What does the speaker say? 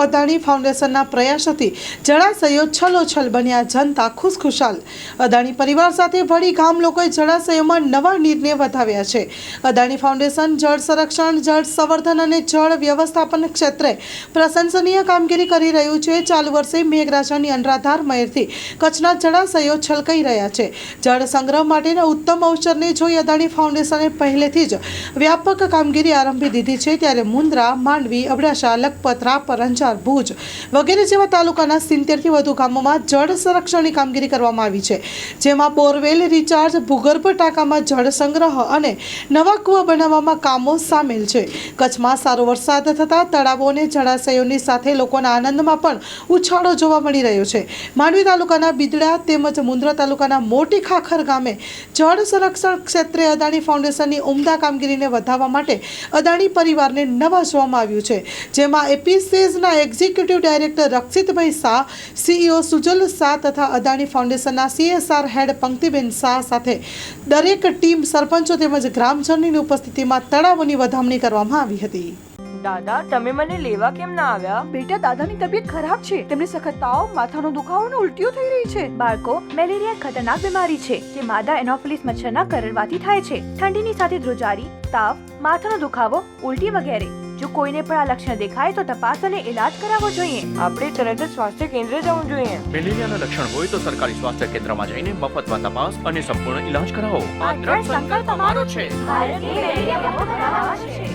અદાણી ફાઉન્ડેશનના પ્રયાસોથી જળાશયો છલોછલ બન્યા, જનતા ખુશખુશાલ. અદાણી પરિવાર સાથે ભળી ગામ લોકોએ જળાશયોમાં નવા નીરને વધાવ્યા છે. અદાણી ફાઉન્ડેશન જળ સંરક્ષણ, જળ સંવર્ધન અને જળ વ્યવસ્થાપન ક્ષેત્રે પ્રશંસનીય કામગીરી કરી રહ્યું છે. ચાલુ વર્ષે મેઘરાજાની અનરાધાર મહેરથી કચ્છના જળાશયો છલકાઈ રહ્યા છે. જળ સંગ્રહ માટેના ઉત્તમ અવસરને જોઈ અદાણી ફાઉન્ડેશને પહેલેથી જ વ્યાપક કામગીરી આરંભી દીધી છે. ત્યારે મુન્દ્રા, માંડવી, અબડાસા લખપત રાપર અંજાર ભુજ વગેરે જેવા તાલુકાના સિત્તેરથી વધુ ગામોમાં જળ સંરક્ષણની કામગીરી કરવામાં આવી છે. જેમાં બોરવેલ, રિચાર્જ, ભૂગર્ભ ટાંકામાં જળ સંગ્રહ અને નવા કૂવા બનાવવામાં કામો સામેલ છે. કચ્છમાં સારો વરસાદ થતાં તળાવો અને જળાશયોની સાથે લોકોના આનંદમાં પણ ઉછાળો જોવા મળી રહ્યો છે. માંડવી તાલુકાના બિદડા તેમજ મુન્દ્રા તાલુકાના મોટી ખાખર ગામે જળ સંરક્ષણ ક્ષેત્રે અદાણી ફાઉન્ડેશનની ઉમદા કામગીરીને વધારવા માટે અદાણી પરિવારને નવાજવામાં આવ્યું છે. જેમાં એપીસીએસના executive director Rakshitbhai Shah CEO Sujal Shah તથા અદાણી ફાઉન્ડેશનના સીએસઆર હેડ પંક્તિબેન શાહ સાથે દરેક ટીમ સરપંચો તેમજ ગ્રામજનોની ઉપસ્થિતિમાં તળાવોની વધામણી કરવામાં આવી હતી. દાદા તમે મને લેવા કેમ ના આવ્યા? બેટા દાદાની તબિયત ખરાબ છે. તેમને સખત તાવ માથાનો દુખાવો અને ઉલટીઓ થઈ રહી છે. બાળકો મેલેરિયા એક ખતરનાક બીમારી છે જે માદા એનોફિલિસ મચ્છરના કરડવાથી થાય છે. ઠંડીની સાથે ધ્રુજારી તાવ માથાનો દુખાવો ઉલટી વગેરે. જો કોઈને પણ આ લક્ષણ દેખાય તો તપાસ અને ઇલાજ કરાવવો જોઈએ. આપણે તરત જ સ્વાસ્થ્ય કેન્દ્ર જવું જોઈએ. મેલેરિયાના લક્ષણ હોય તો સરકારી સ્વાસ્થ્ય કેન્દ્રમાં જઈને મફતમાં તપાસ અને સંપૂર્ણ ઈલાજ કરાવો. આ દ્રઢ સંકલ્પ તમારો છે. ભારતની મેલેરિયા બનાવવા છે.